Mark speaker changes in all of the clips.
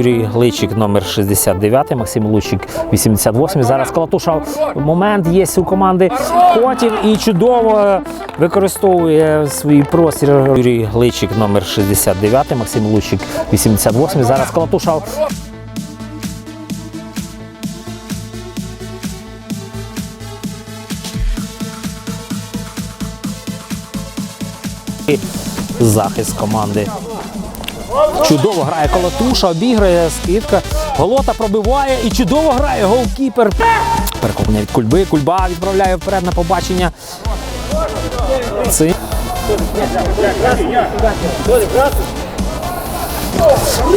Speaker 1: Юрій Гличик номер 69, Максим Лучик 88. Зараз Колотуша момент є у команди Хотів і чудово використовує свій простір. Юрій Гличик номер 69, Максим Лучик 88. Зараз Колотуша захист команди. Чудово грає колотуша, обіграє, скидка. Голота пробиває і чудово грає голкіпер. Перехоплення від кульби. Кульба відправляє вперед на побачення. Ци.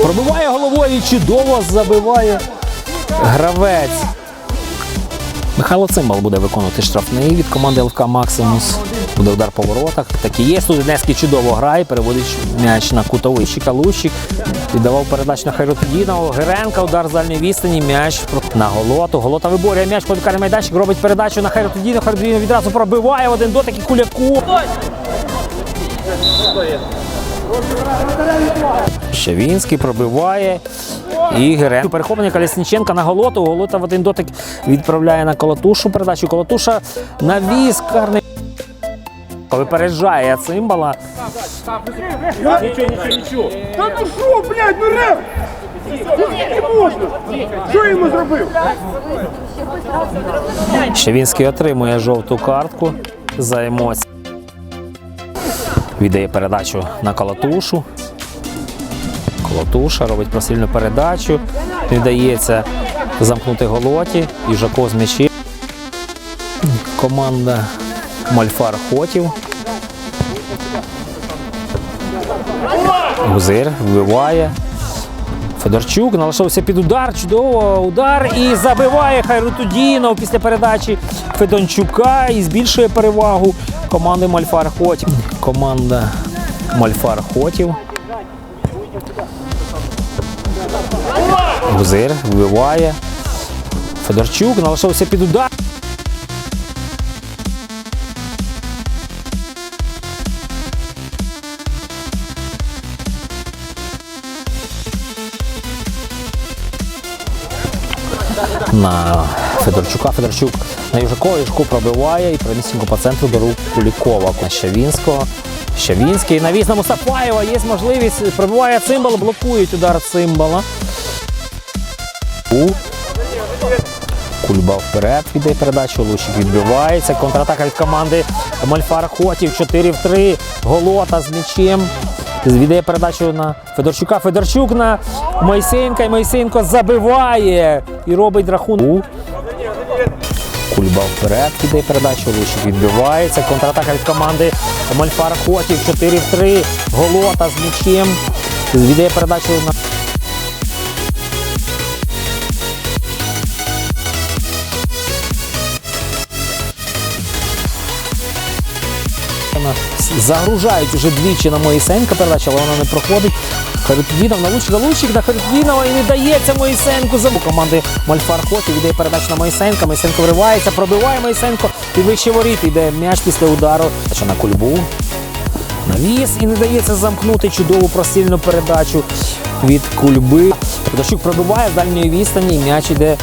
Speaker 1: Пробиває головою і чудово забиває гравець. Михайло Цимбал буде виконувати штрафний від команди ЛК Максимус. Буде удар по воротах. Так і є. Тут Донецький чудово грає, переводить м'яч на кутовий Щикалущик. Віддавав передачу на Хайрутдінова. Геренка, удар з дальньої відстані, м'яч на голоту. Голота виборює м'яч, кваліфікальний майданчик, робить передачу на Хайрутдінова. Хайрутдінов відразу пробиває один дотик і куляку. Щавінський пробиває. І Герен. Перехоплення Колесніченка на Голоту. Голота в один дотик відправляє на Колотушу передачу. Колотуша навіз карний. Випереджає цимбала.
Speaker 2: Та ну що, блядь, ну рев! Скільки можна? Що я йому зробив?
Speaker 1: Щавінський отримує жовту картку за емоції. Віддає передачу на Колотушу. Колотуша робить просильну передачу. Віддається замкнути голоті. Їжако з м'ячі. Команда Мальфар Хотів. Гузир вбиває. Федорчук налаштовувався під удар. Чудово удар і забиває Хайрутудінов після передачі Федончука і збільшує перевагу команди Мальфар Хотів. Команда Мальфар Хотів. Гузир вбиває. Федорчук налаштовувався під удар. На Федорчука. Федорчук на Южакова, Южку пробиває і примісненько по центру до рук Кулікова. На Щавінського. Щавінський навіс на Мустафаєва. Є можливість. Пробиває цимбал, блокують удар цимбала. Кульба вперед віддає передачу. Лучик відбивається. Контратака від команди Мальфар Хотів. 4 в 3. Голота з м'ячем. Віддає передачу на Федорчука. Федорчук на Мойсеєнка. І Мойсеєнко забиває і робить рахунок. Кульба вперед піде передачу. Лучик відбивається. Контратака від команди Мальфар Хотів. 4 в 3. Голота з м'ячем. Віддає передачу на Загружають уже двічі на Моїсенка передача, але вона не проходить. Харитвінов на Лучика, Лучик на Харитвінова і не дається Моїсенку за команди Мальфар Хоті. Віддає передачу на Моїсенка. Моїсенко вривається, пробиває Моїсенко і вище воріт. Йде м'яч після удару. Що на кульбу. Навіс і не дається замкнути чудову простільну передачу від кульби. Дощук пробиває з дальньої відстані і м'яч йде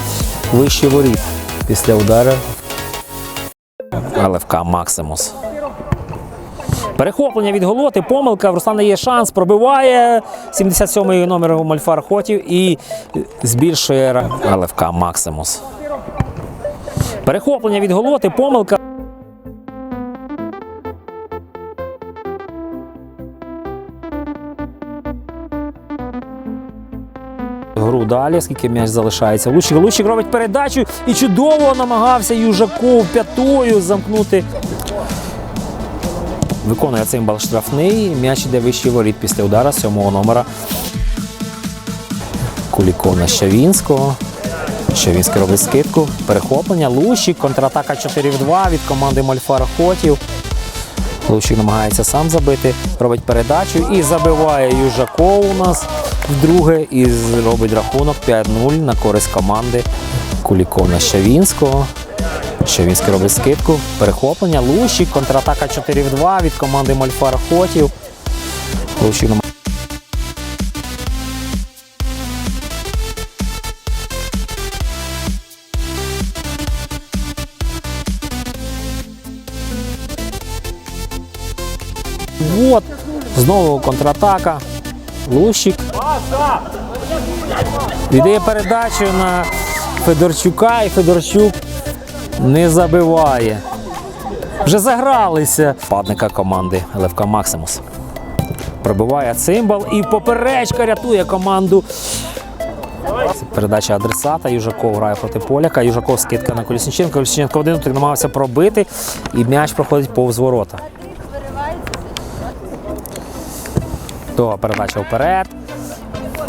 Speaker 1: вище воріт після удару. ЛФК Максимус. Перехоплення від голоти, помилка. В Руслана є шанс, пробиває 77-й номер Мальфар Хотів і збільшує ЛФК Максимус. Перехоплення від голоти, помилка. Гру далі, скільки м'яч залишається. Лучик, Лучик робить передачу і чудово намагався Южаков п'ятою замкнути Виконує цимбал штрафний, м'яч іде вищий воріт після удара сьомого номера. Куліков на Щавінського. Щавінський робить скидку. Перехоплення. Лущик. Контратака 4 в 2 від команди Мольфар Хотів. Лущик намагається сам забити, робить передачу і забиває Южаков у нас вдруге. І робить рахунок 5-0 на користь команди Куліков на Щавінського. Шевінський робить скидку. Перехоплення. Лущик. Контратака 4 в 2 від команди Мольфар Хотів. Лущик От, знову контратака. Лущик. Віддає передачу на Федорчука і Федорчук не забиває. Вже загралися падника команди Левка Максимус. Пробиває цимбал і поперечка рятує команду. Передача адресата. Южаков грає проти поляка. Южаков скидка на Колісниченка. Колісниченко один так намагався пробити, і м'яч проходить повз ворота. То передача вперед.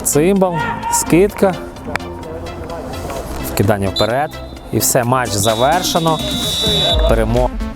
Speaker 1: Цимбал, скидка. Вкидання вперед. І все, матч завершено. Перемога.